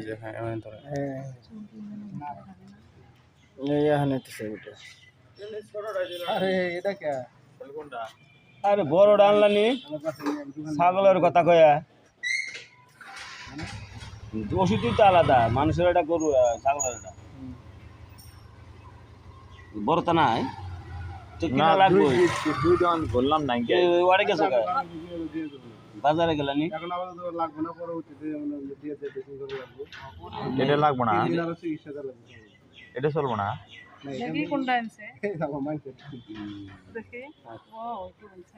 যে হ্যাঁ হ্যাঁ। আরে বড় ডানলানি। ছাগলের কথা কয়া। ওষুধই তো আলাদা, মানুষের এটা গরু ছাগলের এটা। বড় তা নাই। তো কিনা লাগবে দুইটা আমি বললাম না ওয়ারে গেছো কা? বাজারে গেলানি এখন আপাতত লাগবে না পরবর্তীতে আমরা দিয়ে দিয়ে দেখি করে রাখবো এটা লাগবো না দিনারও চিকিৎসা চালাবো এটা চলবো না না দেখি কোনটা আনছে এটা আমার মাইন্ড দেখি ও একটু বলছে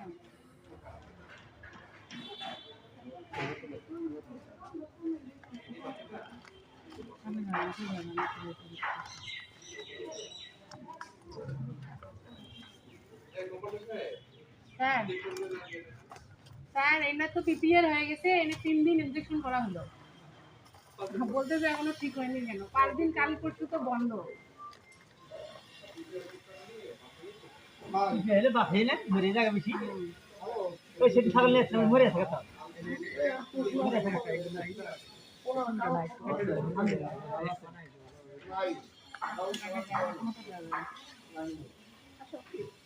স্যার স্যার এনার তো পিপিআর হয়ে গেছে এনে তিন দিন ইনজেকশন করা হলো। বলতে যে এখনও ঠিক হয়নি কেন। পাঁচ দিন কাল পরশু তো বন্ধ। কাজটা শেষ হোক এনার এটা হচ্ছে ইয়ে তো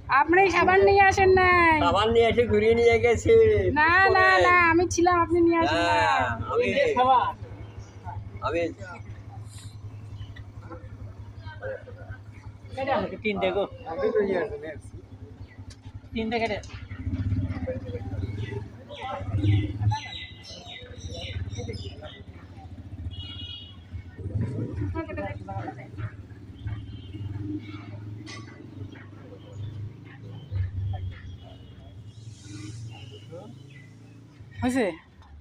আপনি সাবান নিয়ে আসেন নাই। সাবান নিয়ে এসে ঘুরিয়ে নিয়ে গেছে। না না না আমি ছিলাম আপনি নিয়ে আসেন না আমি সাবান। আমি হয়েছে?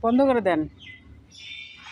বন্ধ করে দেন।